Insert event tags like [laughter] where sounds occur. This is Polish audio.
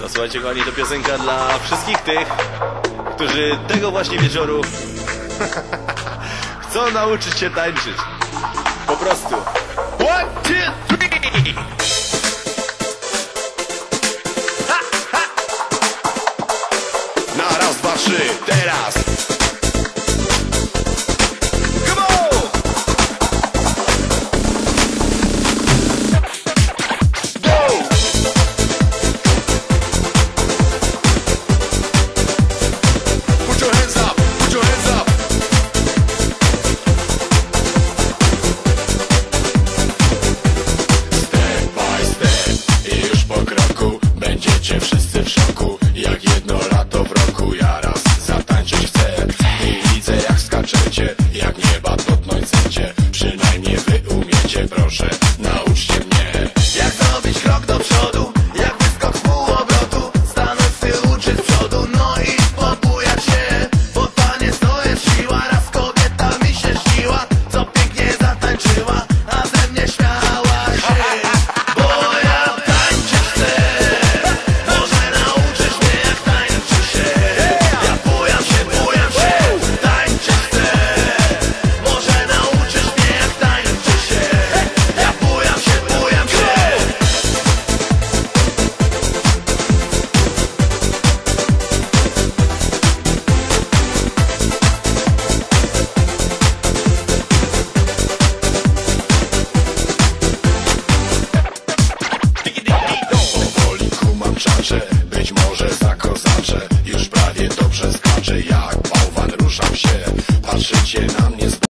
No słuchajcie kochani, to piosenka dla wszystkich tych, którzy tego właśnie wieczoru [laughs] chcą nauczyć się tańczyć. Po prostu. One, two, Patrzcie wszyscy w szoku Jak jedno lato w roku. Ja raz zatańczyć chcę I widzę jak skaczecie Jak nieba dotknąć chcecie Przynajmniej wy umiecie Proszę nauczcie mnie. Jak zrobić krok do przodu Jak wyskok z pół obrotu Stanąć z tyłu czy z przodu No kozacze, być może za kozacze Już prawie dobrze skacze